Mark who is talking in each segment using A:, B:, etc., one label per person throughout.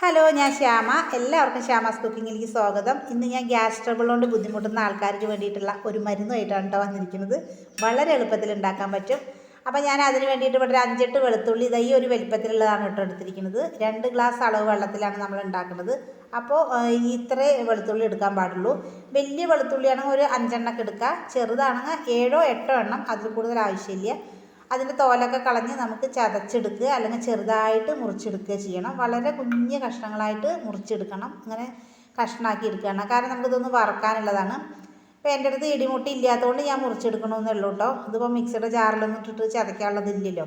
A: Hello ഞാൻ ശ്യാമ. എല്ലാവർക്കും ശ്യാമാസ് കുക്കിങ്ങിലേക്ക് സ്വാഗതം. ഇന്ന് ഞാൻ ഗ്യാസ് ട്രബിൾ കൊണ്ട് ബുദ്ധിമുട്ടുന്ന ആൾക്കാർക്ക് വേണ്ടിയിട്ടുള്ള ഒരു മരുന്നുമായിട്ടാണ് കേട്ടോ വന്നിരിക്കുന്നത്. വളരെ എളുപ്പത്തിൽ ഉണ്ടാക്കാൻ പറ്റും. അപ്പോൾ ഞാൻ അതിന് വേണ്ടിയിട്ട് ഇവിടെ ഒരു അഞ്ചെട്ട് വെളുത്തുള്ളി ഇതാ ഈ ഒരു വലിപ്പത്തിലുള്ളതാണ് കേട്ടോ എടുത്തിരിക്കുന്നത്. രണ്ട് ഗ്ലാസ് അളവ് വെള്ളത്തിലാണ് നമ്മൾ ഉണ്ടാക്കുന്നത്. അപ്പോൾ ഇത്രേ വെളുത്തുള്ളി എടുക്കാൻ പാടുള്ളൂ. വലിയ വെളുത്തുള്ളിയാണെങ്കിൽ ഒരു അഞ്ചെണ്ണൊക്കെ എടുക്കുക. ചെറുതാണെങ്കിൽ ഏഴോ എട്ടോ എണ്ണം അതിൽ കൂടുതൽ ആവശ്യമില്ല. അതിന്റെ തോലൊക്കെ കളഞ്ഞ് നമുക്ക് ചതച്ചെടുക്കുക അല്ലെങ്കിൽ ചെറുതായിട്ട് മുറിച്ചെടുക്കുക ചെയ്യണം. വളരെ കുഞ്ഞ് കഷ്ണങ്ങളായിട്ട് മുറിച്ചെടുക്കണം. അങ്ങനെ കഷ്ണമാക്കി എടുക്കണം കാരണം നമുക്കിതൊന്ന് വറക്കാനുള്ളതാണ്. ഇപ്പോൾ എന്റെ അടുത്ത് ഇടിമുട്ടി ഇല്ലാത്തതുകൊണ്ട് ഞാൻ മുറിച്ചെടുക്കണമെന്നേ ഉള്ളൂ കേട്ടോ. ഇതിപ്പോൾ മിക്സിയുടെ ജാറിലൊന്നും ഇട്ടിട്ട് ചതയ്ക്കാനുള്ളതില്ലല്ലോ.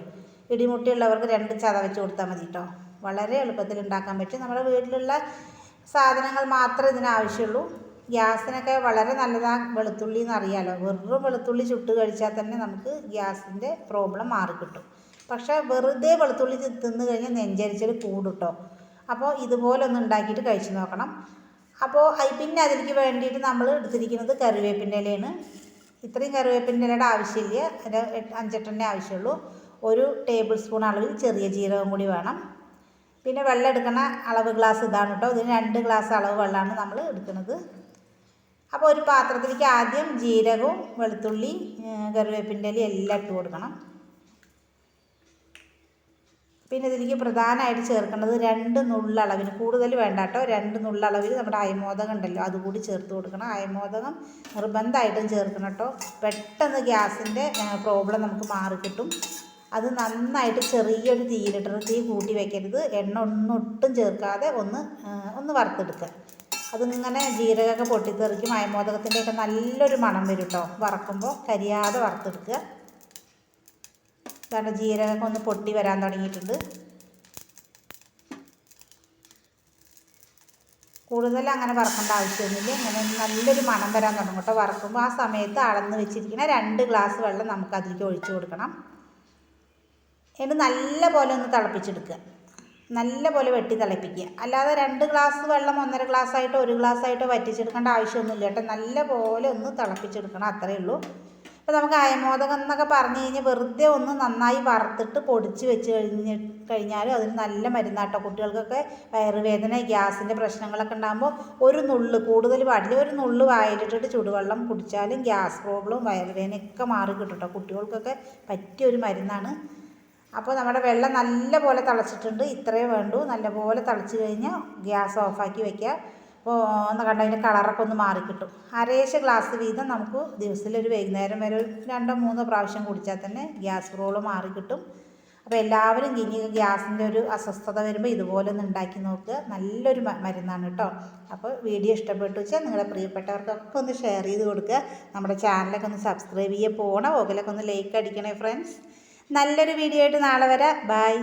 A: ഇടിമുട്ടി ഉള്ളവർക്ക് രണ്ട് ചത വെച്ച് കൊടുത്താൽ മതി കേട്ടോ. വളരെ എളുപ്പത്തിൽ ഉണ്ടാക്കാൻ പറ്റും. നമ്മുടെ വീട്ടിലുള്ള സാധനങ്ങൾ മാത്രമേ ഇതിന് ആവശ്യമുള്ളൂ. ഗ്യാസിനൊക്കെ വളരെ നല്ലതാണ് വെളുത്തുള്ളി എന്ന് അറിയാലോ വെറും വെളുത്തുള്ളി ചുട്ട് കഴിച്ചാൽ തന്നെ നമുക്ക് ഗ്യാസിന്റെ പ്രോബ്ലം മാറിക്കിട്ടും. പക്ഷേ വെറുതെ വെളുത്തുള്ളി തിന്ന് കഴിഞ്ഞാൽ നെഞ്ചരിച്ചൽ കൂടും കേട്ടോ അപ്പോൾ ഇതുപോലെ ഒന്ന് ഉണ്ടാക്കിയിട്ട് കഴിച്ചു നോക്കണം. അപ്പോൾ പിന്നെ അതിലേക്ക് വേണ്ടിയിട്ട് നമ്മൾ എടുത്തിരിക്കുന്നത് കറിവേപ്പിന്റെ ഇലയാണ്. ഇത്രയും കറിവേപ്പിന്റെ ഇലയുടെ ആവശ്യമില്ല. ഒരു അഞ്ചെട്ടെണ്ണേ ആവശ്യമുള്ളൂ. ഒരു ടേബിൾ സ്പൂൺ അളവിൽ ചെറിയ ജീരകം കൂടി വേണം. പിന്നെ വെള്ളം എടുക്കുന്ന അളവ് ഗ്ലാസ് ഇതാണ് കേട്ടോ. ഇതിന് രണ്ട് ഗ്ലാസ് അളവ് വെള്ളമാണ് നമ്മൾ എടുക്കുന്നത്. അപ്പോൾ ഒരു പാത്രത്തിലേക്ക് ആദ്യം ജീരകവും വെളുത്തുള്ളി കറിവേപ്പിന്റെ എല്ലാം ഇട്ട് കൊടുക്കണം. പിന്നെ ഇതിലേക്ക് പ്രധാനമായിട്ട് ചേർക്കേണ്ടത് രണ്ട് നുള്ളളവിന് കൂടുതൽ വേണ്ട കേട്ടോ. രണ്ട് നുള്ളളവിൽ നമ്മുടെ അയമോദകം ഉണ്ടല്ലോ അതുകൂടി ചേർത്ത് കൊടുക്കണം. അയമോദകം നിർബന്ധമായിട്ടും ചേർക്കണം കേട്ടോ. പെട്ടെന്ന് ഗ്യാസിന്റെ പ്രോബ്ലം നമുക്ക് മാറിക്കിട്ടും അത് നന്നായിട്ട് ചെറിയൊരു തീയിലിട്ടിട്ട് തീ കൂട്ടി വെക്കരുത്. എണ്ണ ഒന്നും ഒട്ടും ചേർക്കാതെ ഒന്ന് ഒന്ന് വറുത്തെടുക്കുക. അതിങ്ങനെ ജീരകമൊക്കെ പൊട്ടിത്തെറിക്കും. അയമോദകത്തിന്റെയൊക്കെ നല്ലൊരു മണം വരും കേട്ടോ വറക്കുമ്പോൾ കരിയാതെ വറുത്തെടുക്കുക. കാരണം ജീരകമൊക്കെ ഒന്ന് പൊട്ടി വരാൻ തുടങ്ങിയിട്ടുണ്ട്. കൂടുതൽ അങ്ങനെ വറക്കേണ്ട ആവശ്യമൊന്നുമില്ല. ഇങ്ങനെ നല്ലൊരു മണം വരാൻ തുടങ്ങും കേട്ടോ വറക്കുമ്പോൾ ആ സമയത്ത് അളന്ന് വെച്ചിരിക്കുന്ന രണ്ട് ഗ്ലാസ് വെള്ളം നമുക്ക് അതിലേക്ക് ഒഴിച്ചു കൊടുക്കണം. എന്നിട്ട് നല്ല പോലെ ഒന്ന് തിളപ്പിച്ചെടുക്കുക. നല്ല പോലെ വെട്ടി തിളപ്പിക്കുക. അല്ലാതെ രണ്ട് ഗ്ലാസ് വെള്ളം ഒന്നര ഗ്ലാസ് ആയിട്ടോ ഒരു ഗ്ലാസ് ആയിട്ടോ വറ്റിച്ചെടുക്കേണ്ട ആവശ്യമൊന്നുമില്ല കേട്ടോ. നല്ല പോലെ ഒന്ന് തിളപ്പിച്ചെടുക്കണം അത്രയേ ഉള്ളൂ. അപ്പോൾ നമുക്ക് അയമോദകം എന്നൊക്കെ പറഞ്ഞു കഴിഞ്ഞാൽ വെറുതെ ഒന്ന് നന്നായി വറുത്തിട്ട് പൊടിച്ച് വെച്ച് കഴിഞ്ഞ് കഴിഞ്ഞാലും അതിന് നല്ല മരുന്നാട്ടോ കുട്ടികൾക്കൊക്കെ വയറുവേദന ഗ്യാസിന്റെ പ്രശ്നങ്ങളൊക്കെ ഉണ്ടാകുമ്പോൾ ഒരു നുള്ള് കൂടുതൽ പാടില്ല. ഒരു നുള്ള് വായിലിട്ടിട്ട് ചൂടുവെള്ളം കുടിച്ചാലും ഗ്യാസ് പ്രോബ്ലവും വയറുവേദനയൊക്കെ മാറി കിട്ടും കേട്ടോ. കുട്ടികൾക്കൊക്കെ പറ്റിയ ഒരു മരുന്നാണ് അപ്പോൾ നമ്മുടെ വെള്ളം നല്ല പോലെ തിളച്ചിട്ടുണ്ട് ഇത്രയേ വേണ്ടൂ. നല്ലപോലെ തിളച്ച് കഴിഞ്ഞാൽ ഗ്യാസ് ഓഫാക്കി വെക്കുക. അപ്പോൾ ഒന്ന് കണ്ട അതിന്റെ കളറൊക്കെ ഒന്ന് മാറിക്കിട്ടും. അരേശ ഗ്ലാസ് വീതം നമുക്ക് ദിവസത്തിലൊരു വൈകുന്നേരം വരെ രണ്ടോ മൂന്നോ പ്രാവശ്യം കുടിച്ചാൽ തന്നെ ഗ്യാസ് റോൾ മാറിക്കിട്ടും. അപ്പോൾ എല്ലാവരും ഇനി ഗ്യാസിന്റെ ഒരു അസ്വസ്ഥത വരുമ്പോൾ ഇതുപോലെ ഒന്ന് ഉണ്ടാക്കി നോക്കുക. നല്ലൊരു മരുന്നാണ് കേട്ടോ. അപ്പോൾ വീഡിയോ ഇഷ്ടപ്പെട്ടു വെച്ചാൽ നിങ്ങളുടെ പ്രിയപ്പെട്ടവർക്കൊക്കെ ഒന്ന് ഷെയർ ചെയ്ത് കൊടുക്കുക. നമ്മുടെ ചാനലൊക്കെ ഒന്ന് സബ്സ്ക്രൈബ് ചെയ്യുക പോകണം ഓകലൊക്കെ ഒന്ന് ലൈക്ക് അടിക്കണേ ഫ്രണ്ട്സ്. നല്ലൊരു വീഡിയോ ആയിട്ട് നാളെ വരാം. ബൈ